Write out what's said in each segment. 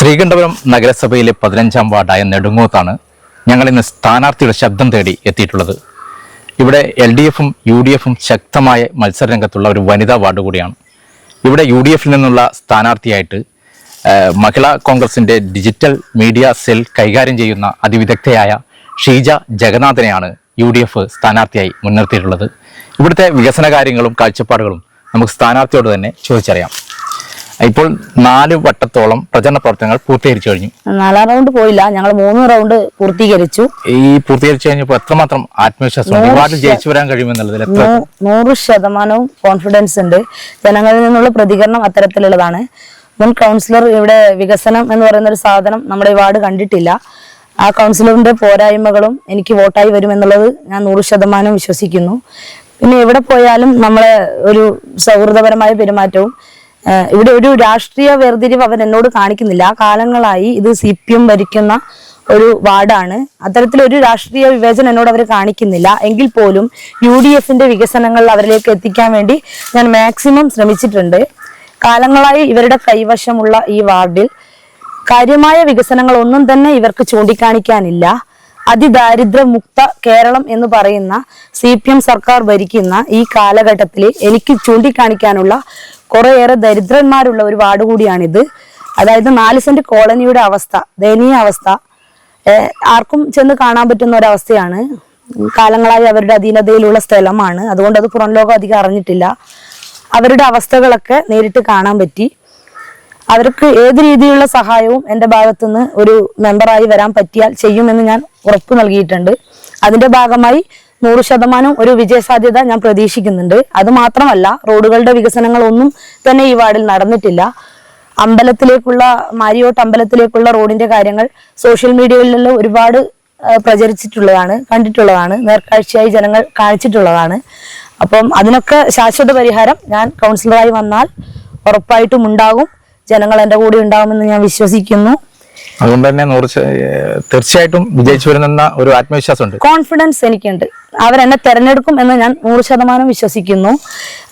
ശ്രീകണ്ഠപുരം നഗരസഭയിലെ പതിനഞ്ചാം വാർഡായ നെടുങ്ങോത്താണ് ഞങ്ങൾ ഇന്ന് സ്ഥാനാർത്ഥിയുടെ ശബ്ദം തേടി എത്തിയിട്ടുള്ളത്. ഇവിടെ എൽ ഡി എഫും യു ഡി എഫും ശക്തമായ മത്സരരംഗത്തുള്ള ഒരു വനിതാ വാർഡ് കൂടിയാണ്. ഇവിടെ യു ഡി എഫിൽ നിന്നുള്ള സ്ഥാനാർത്ഥിയായിട്ട് മഹിളാ കോൺഗ്രസിന്റെ ഡിജിറ്റൽ മീഡിയ സെൽ കൈകാര്യം ചെയ്യുന്ന അതിവിദഗ്ധയായ ഷീജ ജഗന്നാഥനെയാണ് യു ഡി എഫ് സ്ഥാനാർത്ഥിയായി മുൻനിർത്തിയിട്ടുള്ളത്. ഇവിടുത്തെ വികസന കാര്യങ്ങളും കാഴ്ചപ്പാടുകളും നമുക്ക് സ്ഥാനാർത്ഥിയോട് തന്നെ ചോദിച്ചറിയാം. ഇപ്പോൾ നാല് വട്ടത്തോളം പ്രചരണ പ്രവർത്തനങ്ങൾ പൂർത്തീകരിച്ചു കഴിഞ്ഞു. നാലാം റൗണ്ട് പോയില്ല. ഞങ്ങൾ മൂന്ന് റൗണ്ട് പൂർത്തീകരിച്ചു. ഈ പൂർത്തീകരിച്ചു കഴിഞ്ഞപ്പോൾ എത്രമാത്രം ആത്മവിശ്വാസം ഒരുപാട് ജയിച്ചു വരാൻ കഴിയുമെന്നുള്ളതിൽ നൂറ് ശതമാനവും കോൺഫിഡൻസ് ഉണ്ട്. ജനങ്ങളിൽ നിന്നുള്ള പ്രതികരണം അത്തരത്തിലുള്ളതാണ്. മുൻ കൗൺസിലർ ഇവിടെ വികസനം എന്ന് പറയുന്ന ഒരു സാധനം നമ്മുടെ വാർഡ് കണ്ടിട്ടില്ല. ആ കൗൺസിലറിന്റെ പോരായ്മകളും എനിക്ക് വോട്ടായി വരുമെന്നുള്ളത് ഞാൻ നൂറ് ശതമാനം വിശ്വസിക്കുന്നു. പിന്നെ എവിടെ പോയാലും നമ്മളെ ഒരു സൗഹൃദപരമായ പെരുമാറ്റവും ഇവിടെ ഒരു രാഷ്ട്രീയ വേർതിരിവ് അവൻ എന്നോട് കാണിക്കുന്നില്ല. കാലങ്ങളായി ഇത് സി പി എം ഭരിക്കുന്ന ഒരു വാർഡാണ്. അത്തരത്തിലൊരു രാഷ്ട്രീയ വിവേചനം എന്നോട് അവർ കാണിക്കുന്നില്ല. എങ്കിൽ പോലും യു ഡി എഫിന്റെ വികസനങ്ങൾ അവരിലേക്ക് എത്തിക്കാൻ വേണ്ടി ഞാൻ മാക്സിമം ശ്രമിച്ചിട്ടുണ്ട്. കാലങ്ങളായി ഇവരുടെ കൈവശമുള്ള ഈ വാർഡിൽ കാര്യമായ വികസനങ്ങൾ ഒന്നും തന്നെ ഇവർക്ക് ചൂണ്ടിക്കാണിക്കാനില്ല. അതിദാരിദ്ര്യ മുക്ത കേരളം എന്ന് പറയുന്ന സി സർക്കാർ ഭരിക്കുന്ന ഈ കാലഘട്ടത്തിൽ എനിക്ക് ചൂണ്ടിക്കാണിക്കാനുള്ള കുറേയേറെ ദരിദ്രന്മാരുള്ള ഒരു വാർഡ് കൂടിയാണിത്. അതായത് നാല് സെന്റ് കോളനിയുടെ അവസ്ഥ ദയനീയ അവസ്ഥ. ആർക്കും ചെന്ന് കാണാൻ പറ്റുന്ന ഒരവസ്ഥയാണ്. കാലങ്ങളായി അവരുടെ അധീനതയിലുള്ള സ്ഥലമാണ്. അതുകൊണ്ട് അത് പുറം ലോകം അധികം അറിഞ്ഞിട്ടില്ല. അവരുടെ അവസ്ഥകളൊക്കെ നേരിട്ട് കാണാൻ പറ്റി. അവർക്ക് ഏത് രീതിയിലുള്ള സഹായവും എന്റെ ഭാഗത്തുനിന്ന് ഒരു മെമ്പറായി വരാൻ പറ്റിയാൽ ചെയ്യുമെന്ന് ഞാൻ ഉറപ്പ് നൽകിയിട്ടുണ്ട്. അതിന്റെ ഭാഗമായി നൂറ് ശതമാനം ഒരു വിജയസാധ്യത ഞാൻ പ്രതീക്ഷിക്കുന്നുണ്ട്. അത് മാത്രമല്ല റോഡുകളുടെ വികസനങ്ങൾ ഒന്നും തന്നെ ഈ വാർഡിൽ നടന്നിട്ടില്ല. അമ്പലത്തിലേക്കുള്ള മാരിയോട്ട് അമ്പലത്തിലേക്കുള്ള റോഡിന്റെ കാര്യങ്ങൾ സോഷ്യൽ മീഡിയകളിലെല്ലാം ഒരുപാട് പ്രചരിച്ചിട്ടുള്ളതാണ് കണ്ടിട്ടുള്ളതാണ് നേർക്കാഴ്ചയായി ജനങ്ങൾ കാണിച്ചിട്ടുള്ളതാണ്. അപ്പം അതിനൊക്കെ ശാശ്വത പരിഹാരം ഞാൻ കൗൺസിലറായി വന്നാൽ ഉറപ്പായിട്ടും ഉണ്ടാകും. ജനങ്ങൾ എന്റെ കൂടെ ഉണ്ടാകുമെന്ന് ഞാൻ വിശ്വസിക്കുന്നു. അതുകൊണ്ട് തന്നെ നൂറ് തീർച്ചയായിട്ടും വിജയിച്ചു വരുന്ന ഒരു ആത്മവിശ്വാസമുണ്ട്. കോൺഫിഡൻസ് എനിക്കുണ്ട്. അവരെന്നെ തെരഞ്ഞെടുക്കും എന്ന് ഞാൻ നൂറ് ശതമാനം വിശ്വസിക്കുന്നു.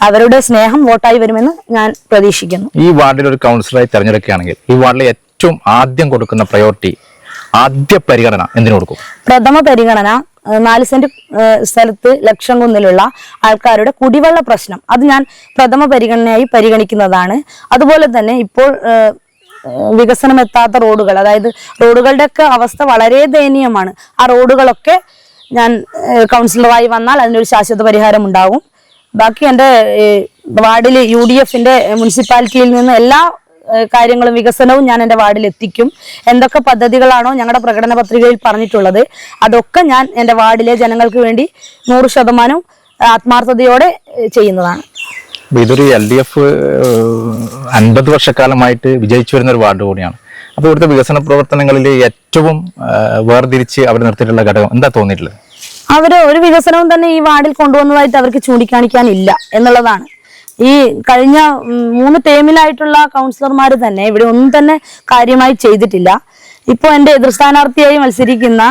അവരുടെ സ്നേഹം വോട്ടായി വരുമെന്ന് ഞാൻ പ്രതീക്ഷിക്കുന്നു. ഈ വാർഡിൽ ഒരു കൗൺസിലറായി തെരഞ്ഞെടുക്കുകയാണെങ്കിൽ ഈ വാർഡിൽ ഏറ്റവും ആദ്യം കൊടുക്കുന്ന പ്രയോറിറ്റി ആദ്യ പരിഗണന എന്തിനു കൊടുക്കും? പ്രഥമ പരിഗണന നാല് സെന്റ് സ്ഥലത്ത് ലക്ഷം കുന്നിലുള്ള ആൾക്കാരുടെ കുടിവെള്ള പ്രശ്നം. അത് ഞാൻ പ്രഥമ പരിഗണനയായി പരിഗണിക്കുന്നതാണ്. അതുപോലെ തന്നെ ഇപ്പോൾ വികസനം എത്താത്ത റോഡുകൾ. അതായത് റോഡുകളുടെ ഒക്കെ അവസ്ഥ വളരെ ദയനീയമാണ്. ആ റോഡുകളൊക്കെ ഞാൻ കൗൺസിലറായി വന്നാൽ അതിനൊരു ശാശ്വത പരിഹാരം ഉണ്ടാകും. ബാക്കി എന്റെ വാർഡിൽ യു ഡി എഫിന്റെ മുനിസിപ്പാലിറ്റിയിൽ നിന്ന് എല്ലാ കാര്യങ്ങളും വികസനവും ഞാൻ എന്റെ വാർഡിൽ എത്തിക്കും. എന്തൊക്കെ പദ്ധതികളാണോ ഞങ്ങളുടെ പ്രകടന പത്രികയിൽ പറഞ്ഞിട്ടുള്ളത് അതൊക്കെ ഞാൻ എന്റെ വാർഡിലെ ജനങ്ങൾക്ക് വേണ്ടി നൂറ് ശതമാനം ആത്മാർത്ഥതയോടെ ചെയ്യുന്നതാണ്. ഇതൊരു എൽ ഡി എഫ് അൻപത് വർഷക്കാലമായിട്ട് വിജയിച്ചു വരുന്ന ഒരു വാർഡ് കൂടിയാണ്. അപ്പോൾ ഇവിടുത്തെ വികസന പ്രവർത്തനങ്ങളിൽ ഏറ്റവും വേർതിരിച്ച് അവർ നിർത്തിയിട്ടുള്ള ഘടകം എന്താ തോന്നിയിട്ടുള്ളത്? അവർ ഒരു വികസനവും തന്നെ ഈ വാർഡിൽ കൊണ്ടുവന്നതായിട്ട് അവർക്ക് ചൂണ്ടിക്കാണിക്കാനില്ല എന്നുള്ളതാണ്. ഈ കഴിഞ്ഞ മൂന്ന് ടേമിലായിട്ടുള്ള കൗൺസിലർമാർ തന്നെ ഇവിടെ ഒന്നും തന്നെ കാര്യമായി ചെയ്തിട്ടില്ല. ഇപ്പോൾ എന്റെ എതിർ സ്ഥാനാർത്ഥിയായി മത്സരിക്കുന്ന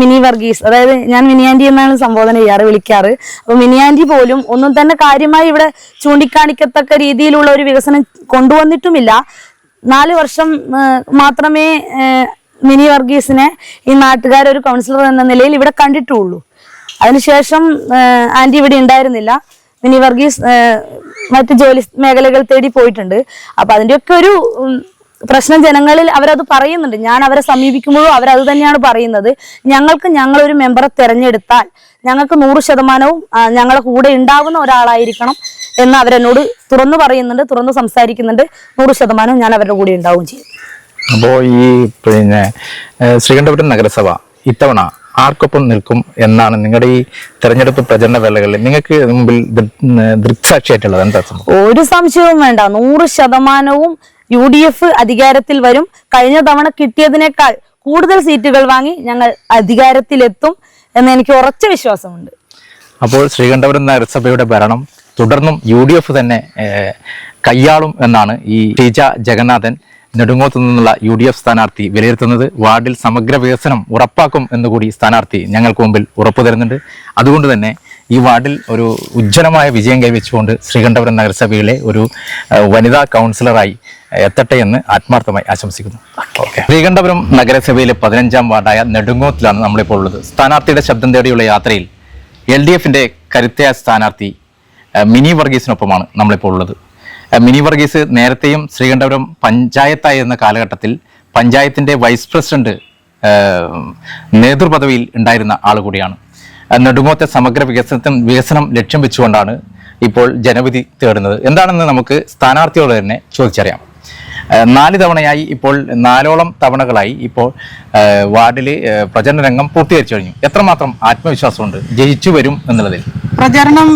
മിനി വർഗീസ് അതായത് ഞാൻ മിനിയാന്റി എന്നാണ് സംബോധന ചെയ്യാറ് വിളിക്കാറ്. അപ്പൊ മിനിയാന്റി പോലും ഒന്നും തന്നെ കാര്യമായി ഇവിടെ ചൂണ്ടിക്കാണിക്കത്തക്ക രീതിയിലുള്ള ഒരു വികസനം കൊണ്ടുവന്നിട്ടുമില്ല. നാല് വർഷം മാത്രമേ മിനി വർഗീസിനെ ഈ നാട്ടുകാർ ഒരു കൗൺസിലർ എന്ന നിലയിൽ ഇവിടെ കണ്ടിട്ടുള്ളൂ. അതിനുശേഷം ആന്റി ഇവിടെ ഉണ്ടായിരുന്നില്ല. മിനി വർഗീസ് മറ്റ് ജോലി മേഖലകൾ തേടി പോയിട്ടുണ്ട്. അപ്പൊ അതിന്റെയൊക്കെ ഒരു പ്രശ്നം ജനങ്ങളിൽ അവരത് പറയുന്നുണ്ട്. ഞാൻ അവരെ സമീപിക്കുമ്പോഴും അവരത് തന്നെയാണ് പറയുന്നത്. ഞങ്ങൾക്ക് ഞങ്ങളൊരു മെമ്പറെ തെരഞ്ഞെടുത്താൽ ഞങ്ങൾക്ക് നൂറ് ശതമാനവും ഞങ്ങളെ കൂടെ ഉണ്ടാകുന്ന ഒരാളായിരിക്കണം എന്ന് അവരെന്നോട് തുറന്നു പറയുന്നുണ്ട് തുറന്നു സംസാരിക്കുന്നുണ്ട്. നൂറ് ശതമാനവും ഞാൻ അവരുടെ കൂടെ ഉണ്ടാവുകയും ചെയ്യും. അപ്പോൾ ഈ പിന്നെ ശ്രീകണ്ഠപുരം നഗരസഭ ഇത്തവണ ആർക്കൊപ്പം നിൽക്കും എന്നാണ് നിങ്ങളുടെ ഈ തെരഞ്ഞെടുപ്പ് പ്രചരണ വേളകളിൽ നിങ്ങൾക്ക് മുമ്പിൽ ദൃക്സാക്ഷിയായിട്ടുള്ളത് എന്താ ഒരു സംശയവും വേണ്ട. നൂറ് ശതമാനവും യു ഡി എഫ് അധികാരത്തിൽ വരും. കഴിഞ്ഞ തവണ കിട്ടിയതിനേക്കാൾ കൂടുതൽ സീറ്റുകൾ വാങ്ങി ഞങ്ങൾ അധികാരത്തിലെത്തും എന്ന് എനിക്ക് ഉറച്ച വിശ്വാസമുണ്ട്. അപ്പോൾ ശ്രീകണ്ഠപുരം നഗരസഭയുടെ ഭരണം തുടർന്നും യു ഡി എഫ് തന്നെ കയ്യാളും എന്നാണ് ഈ ടീച്ച ജഗന്നാഥൻ നെടുങ്ങോത്തു നിന്നുള്ള യു ഡി എഫ് സ്ഥാനാർത്ഥി വിലയിരുത്തുന്നത്. വാർഡിൽ സമഗ്ര വികസനം ഉറപ്പാക്കും എന്നുകൂടി സ്ഥാനാർത്ഥി ഞങ്ങൾക്ക് മുമ്പിൽ ഉറപ്പു തരുന്നുണ്ട്. അതുകൊണ്ട് തന്നെ ഈ വാർഡിൽ ഒരു ഉജ്ജ്വലമായ വിജയം കൈവച്ചുകൊണ്ട് ശ്രീകണ്ഠപുരം നഗരസഭയിലെ ഒരു വനിതാ കൗൺസിലറായി എത്തട്ടെ എന്ന് ആത്മാർത്ഥമായി ആശംസിക്കുന്നു. ഓക്കെ ശ്രീകണ്ഠപുരം നഗരസഭയിലെ പതിനഞ്ചാം വാർഡായ നെടുങ്ങോത്തിലാണ് നമ്മളിപ്പോൾ ഉള്ളത്. സ്ഥാനാർത്ഥിയുടെ ശബ്ദം തേടിയുള്ള യാത്രയിൽ എൽ ഡി എഫിന്റെ കരുത്തയായ സ്ഥാനാർത്ഥി മിനി വർഗീസിനൊപ്പമാണ് നമ്മളിപ്പോൾ ഉള്ളത്. മിനി വർഗീസ് നേരത്തെയും ശ്രീകണ്ഠപുരം പഞ്ചായത്തായിരുന്ന കാലഘട്ടത്തിൽ പഞ്ചായത്തിന്റെ വൈസ് പ്രസിഡന്റ് നേതൃപദവിയിൽ ഉണ്ടായിരുന്ന ആൾ കൂടിയാണ്. നെടുങ്ങോത്തെ സമഗ്ര വികസനത്തിന് വികസനം ലക്ഷ്യം വെച്ചുകൊണ്ടാണ് ഇപ്പോൾ ജനവിധി തേടുന്നത്. എന്താണെന്ന് നമുക്ക് സ്ഥാനാർത്ഥിയോട് തന്നെ ചോദിച്ചറിയാം. നാല് തവണയായി ഇപ്പോൾ നാലോളം തവണകളായി ഇപ്പോൾ വാർഡിൽ പ്രചരണ രംഗം പൂർത്തീകരിച്ചു കഴിഞ്ഞു. എത്രമാത്രം ആത്മവിശ്വാസമുണ്ട്? ജയിച്ചു വരും എന്നുള്ളതിൽ. പ്രചരണം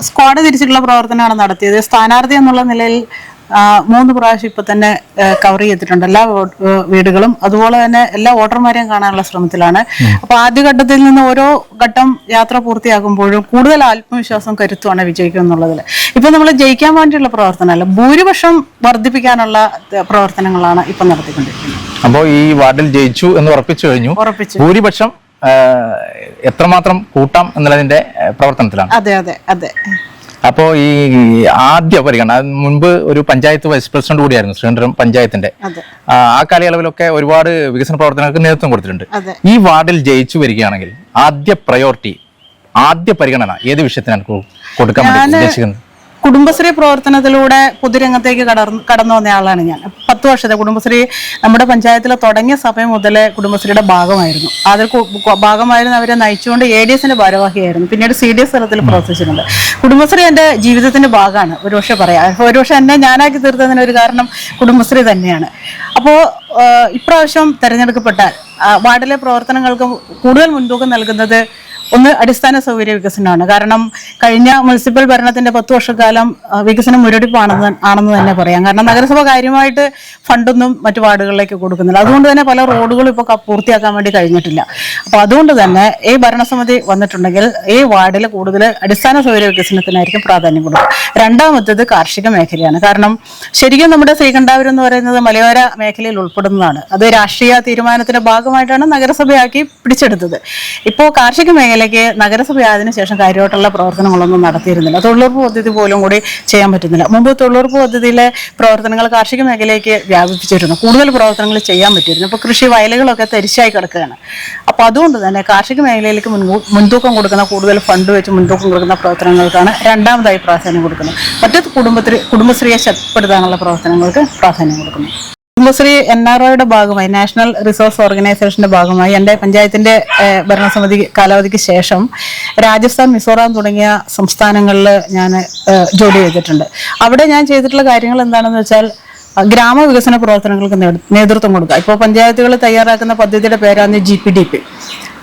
സ്ക്വാഡ് തിരിച്ചിട്ടുള്ള പ്രവർത്തനമാണ് നടത്തിയത്. സ്ഥാനാർത്ഥി എന്നുള്ള നിലയിൽ മൂന്ന് പ്രാവശ്യം ഇപ്പൊ തന്നെ കവർ ചെയ്തിട്ടുണ്ട് എല്ലാ വീടുകളും. അതുപോലെ തന്നെ എല്ലാ വോട്ടർമാരെയും കാണാനുള്ള ശ്രമത്തിലാണ്. അപ്പൊ ആദ്യഘട്ടത്തിൽ നിന്ന് ഓരോ ഘട്ടം യാത്ര പൂർത്തിയാകുമ്പോഴും കൂടുതൽ ആത്മവിശ്വാസം കരുത്തുമാണ് വിജയിക്കും എന്നുള്ളതിൽ ഇപ്പൊ നമ്മൾ ജയിക്കാൻ വേണ്ടിയുള്ള പ്രവർത്തനമല്ല ഭൂരിപക്ഷം വർദ്ധിപ്പിക്കാനുള്ള പ്രവർത്തനങ്ങളാണ് ഇപ്പൊ നടത്തിക്കൊണ്ടിരിക്കുന്നത്. അപ്പോൾ ഈ വാർഡിൽ ജയിച്ചു എന്ന് ഉറപ്പിച്ചു കഴിഞ്ഞു. ഉറപ്പിച്ചു. ഭൂരിപക്ഷം എത്രമാത്രം കൂട്ടാം എന്നുള്ളതിന്റെ പ്രവർത്തനത്തിലാണ്. അതെ അതെ അതെ. അപ്പോൾ ഈ ആദ്യ പരിഗണന മുൻപ് ഒരു പഞ്ചായത്ത് വൈസ് പ്രസിഡന്റ് കൂടിയായിരുന്നു ശ്രീകണ്ഠരം പഞ്ചായത്തിന്റെ. ആ കാലയളവിലൊക്കെ ഒരുപാട് വികസന പ്രവർത്തനങ്ങൾക്ക് നേതൃത്വം കൊടുത്തിട്ടുണ്ട്. ഈ വാർഡിൽ ജയിച്ചു വരികയാണെങ്കിൽ ആദ്യ പ്രയോറിറ്റി ആദ്യ പരിഗണന ഏത് വിഷയത്തിനാണ് കൊടുക്കാൻ ഉദ്ദേശിക്കുന്നത്? കുടുംബശ്രീ പ്രവർത്തനത്തിലൂടെ പൊതുരംഗത്തേക്ക് കടർന്ന് കടന്നു വന്ന ആളാണ് ഞാൻ. പത്ത് വർഷത്തെ കുടുംബശ്രീ നമ്മുടെ പഞ്ചായത്തിൽ തുടങ്ങിയ സമയം മുതലേ കുടുംബശ്രീയുടെ ഭാഗമായിരുന്നു. അതിൽ ഭാഗമായിരുന്നു അവരെ നയിച്ചുകൊണ്ട് എ ഡി എസിന്റെ ഭാരവാഹിയായിരുന്നു. പിന്നീട് സി ഡി എസ് തലത്തിൽ പ്രവർത്തിച്ചിട്ടുണ്ട്. കുടുംബശ്രീ എന്റെ ജീവിതത്തിന്റെ ഭാഗമാണ്. ഒരുപക്ഷെ പറയാം. ഒരുപക്ഷെ എന്നെ ഞാനാക്കി തീർത്തതിന് ഒരു കാരണം കുടുംബശ്രീ തന്നെയാണ്. അപ്പോൾ ഇപ്രാവശ്യം തെരഞ്ഞെടുക്കപ്പെട്ടാൽ വാർഡിലെ പ്രവർത്തനങ്ങൾക്ക് കൂടുതൽ മുൻതൂക്കം നൽകുന്നത് ഒന്ന് അടിസ്ഥാന സൗകര്യ വികസനമാണ്. കാരണം കഴിഞ്ഞ മുനിസിപ്പൽ ഭരണത്തിന്റെ പത്ത് വർഷക്കാലം വികസനം മുരടിപ്പാണെന്ന് ആണെന്ന് തന്നെ പറയാം. കാരണം നഗരസഭ കാര്യമായിട്ട് ഫണ്ടൊന്നും മറ്റു വാർഡുകളിലേക്ക് കൊടുക്കുന്നില്ല. അതുകൊണ്ട് തന്നെ പല റോഡുകളും ഇപ്പോൾ പൂർത്തിയാക്കാൻ വേണ്ടി കഴിഞ്ഞിട്ടില്ല. അപ്പോൾ അതുകൊണ്ട് തന്നെ ഈ ഭരണസമിതി വന്നിട്ടുണ്ടെങ്കിൽ ഈ വാർഡിൽ കൂടുതൽ അടിസ്ഥാന സൗകര്യ വികസനത്തിനായിരിക്കും പ്രാധാന്യം കൊടുക്കുക. രണ്ടാമത്തേത് കാർഷിക മേഖലയാണ്. കാരണം ശരിക്കും നമ്മുടെ ശ്രീകണ്ഠാപുരം എന്ന് പറയുന്നത് മലയോര മേഖലയിൽ ഉൾപ്പെടുന്നതാണ്. അത് രാഷ്ട്രീയ തീരുമാനത്തിന്റെ ഭാഗമായിട്ടാണ് നഗരസഭയാക്കി പിടിച്ചെടുത്തത്. ഇപ്പോൾ കാർഷിക മേഖലയ്ക്ക് നഗരസഭയായതിനു ശേഷം കാര്യമായിട്ടുള്ള പ്രവർത്തനങ്ങളൊന്നും നടത്തിയിരുന്നില്ല. തൊഴിലുറപ്പ് പദ്ധതി പോലും കൂടി ചെയ്യാൻ പറ്റുന്നില്ല. മുമ്പ് തൊഴിലുറപ്പ് പദ്ധതിയിലെ പ്രവർത്തനങ്ങൾ കാർഷിക മേഖലയ്ക്ക് വ്യാപിപ്പിച്ചിരുന്നു. കൂടുതൽ പ്രവർത്തനങ്ങൾ ചെയ്യാൻ പറ്റിയിരുന്നു. ഇപ്പോൾ കൃഷി വയലുകളൊക്കെ തരിശായി കിടക്കുകയാണ്. അപ്പോൾ അതുകൊണ്ട് തന്നെ കാർഷിക മേഖലയിലേക്ക് മുൻതൂക്കം കൊടുക്കുന്ന കൂടുതൽ ഫണ്ട് വെച്ച് മുൻതൂക്കം കൊടുക്കുന്ന പ്രവർത്തനങ്ങൾക്കാണ് രണ്ടാമതായി പ്രാധാന്യം കൊടുക്കുന്നത്. മറ്റു കുടുംബശ്രീ കുടുംബശ്രീയെ ശക്തിപ്പെടുത്താനുള്ള പ്രവർത്തനങ്ങൾക്ക് പ്രാധാന്യം കൊടുക്കുന്നു. കുടുംബശ്രീ എൻ ആർ ഒയുടെ ഭാഗമായി നാഷണൽ റിസോഴ്സ് ഓർഗനൈസേഷന്റെ ഭാഗമായി എന്റെ പഞ്ചായത്തിന്റെ ഭരണസമിതി കാലാവധിക്ക് ശേഷം രാജസ്ഥാൻ മിസോറാം തുടങ്ങിയ സംസ്ഥാനങ്ങളിൽ ഞാൻ ജോലി ചെയ്തിട്ടുണ്ട്. അവിടെ ഞാൻ ചെയ്തിട്ടുള്ള കാര്യങ്ങൾ എന്താണെന്ന് വെച്ചാൽ ഗ്രാമവികസന പ്രവർത്തനങ്ങൾക്ക് നേതൃ- നേതൃത്വം കൊടുക്കുക. ഇപ്പോൾ പഞ്ചായത്തുകൾ തയ്യാറാക്കുന്ന പദ്ധതിയുടെ പേരാണ് G P D P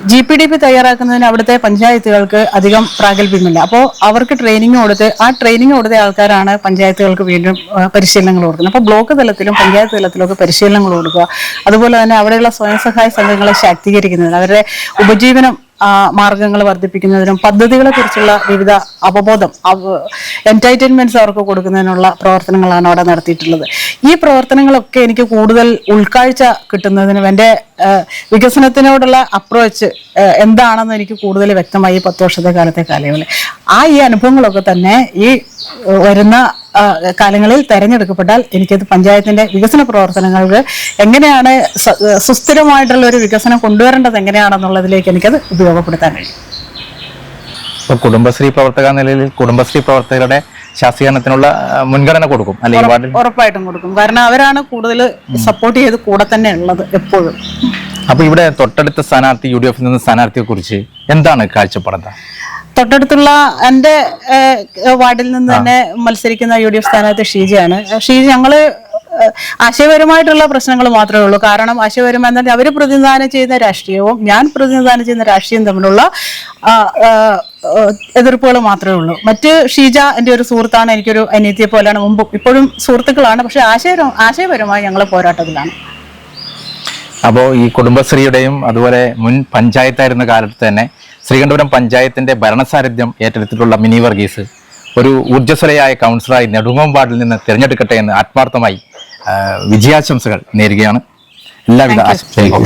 G P D P തയ്യാറാക്കുന്നതിന് അവിടുത്തെ പഞ്ചായത്തുകൾക്ക് അധികം പ്രാഗൽഭ്യമില്ല. അപ്പോൾ അവർക്ക് ട്രെയിനിങ് കൊടുത്ത് ആ ട്രെയിനിങ് കൊടുത്ത ആൾക്കാരാണ് പഞ്ചായത്തുകൾക്ക് വീണ്ടും പരിശീലനങ്ങൾ കൊടുക്കുന്നത്. അപ്പോൾ ബ്ലോക്ക് തലത്തിലും പഞ്ചായത്ത് തലത്തിലൊക്കെ പരിശീലനങ്ങൾ കൊടുക്കുക. അതുപോലെ തന്നെ അവിടെയുള്ള സ്വയം സഹായ സംഘങ്ങളെ ശാക്തീകരിക്കുന്നതിന് അവരുടെ ഉപജീവനം മാർഗങ്ങൾ വർദ്ധിപ്പിക്കുന്നതിനും പദ്ധതികളെ കുറിച്ചുള്ള വിവിധ അവബോധം എന്റർടൈൻമെന്റ്സ് അവർക്ക് കൊടുക്കുന്നതിനുള്ള പ്രവർത്തനങ്ങളാണ് അവിടെ നടത്തിയിട്ടുള്ളത്. ഈ പ്രവർത്തനങ്ങളൊക്കെ എനിക്ക് കൂടുതൽ ഉൾക്കാഴ്ച കിട്ടുന്നതിനും എന്റെ വികസനത്തിനോടുള്ള അപ്രോച്ച് എന്താണെന്ന് എനിക്ക് കൂടുതൽ വ്യക്തമായി പത്ത് വർഷത്തെ കാലത്തെ കാലയളവിൽ. ആ ഈ അനുഭവങ്ങളൊക്കെ തന്നെ ഈ വരുന്ന കാലങ്ങളിൽ തെരഞ്ഞെടുക്കപ്പെട്ടാൽ എനിക്കത് പഞ്ചായത്തിന്റെ വികസന പ്രവർത്തനങ്ങൾക്ക് എങ്ങനെയാണ് സുസ്ഥിരമായിട്ടുള്ള ഒരു വികസനം കൊണ്ടുവരേണ്ടത് എങ്ങനെയാണെന്നുള്ളതിലേക്ക് എനിക്കത് ഉപയോഗപ്പെടുത്താൻ കഴിയും. ഇപ്പോൾ കുടുംബശ്രീ പ്രവർത്തക നിലയിൽ കുടുംബശ്രീ പ്രവർത്തകരുടെ ശാസ്ത്രീകരണത്തിനുള്ള മുൻഗണന കൊടുക്കും അല്ലെങ്കിൽ വാർഡിൽ? ഉറപ്പായിട്ടും കൊടുക്കും. കാരണം അവരാണ് കൂടുതൽ സപ്പോർട്ട് ചെയ്ത് കൂടെ തന്നെ ഉള്ളത് എപ്പോഴും. അപ്പൊ ഇവിടെ തൊട്ടടുത്ത സ്ഥാനാർത്ഥി യു ഡി എഫിൽ നിന്ന് സ്ഥാനാർത്ഥിയെ കുറിച്ച് എന്താണ് കാഴ്ചപ്പാട്? തൊട്ടടുത്തുള്ള എന്റെ ഏഹ്, വാർഡിൽ നിന്ന് തന്നെ മത്സരിക്കുന്ന യു ഡി എഫ് സ്ഥാനാർത്ഥി ഷീജയാണ്. ഷീജ ഞങ്ങൾ ആശയപരമായിട്ടുള്ള പ്രശ്നങ്ങൾ മാത്രമേ ഉള്ളൂ. കാരണം ആശയപരമായി എന്നാൽ അവർ പ്രതിനിധാനം ചെയ്യുന്ന രാഷ്ട്രീയവും ഞാൻ പ്രതിനിധാനം ചെയ്യുന്ന രാഷ്ട്രീയവും തമ്മിലുള്ള എതിർപ്പുകൾ മാത്രമേ ഉള്ളൂ. മറ്റ് ഷീജ എന്റെ ഒരു സുഹൃത്താണ് എനിക്കൊരു അനിയത്തിയെ പോലെയാണ്. മുമ്പും ഇപ്പോഴും സുഹൃത്തുക്കളാണ്. പക്ഷെ ആശയ ആശയപരമായി ഞങ്ങൾ പോരാട്ടത്തിലാണ്. അപ്പോൾ ഈ കുടുംബശ്രീയുടെയും അതുപോലെ മുൻ പഞ്ചായത്തായിരുന്ന കാലത്ത് തന്നെ ശ്രീകണ്ഠപുരം പഞ്ചായത്തിന്റെ ഭരണസാരഥ്യം ഏറ്റെടുത്തിട്ടുള്ള മിനി വർഗീസ് ഒരു ഊർജസ്വലയായ കൗൺസിലറായി നെടുങ്ങോം വാർഡിൽ നിന്ന് തിരഞ്ഞെടുക്കട്ടെ എന്ന് ആത്മാർത്ഥമായി വിജയാശംസകൾ നേരുകയാണ്. എല്ലാവിധ ആശംസകളും.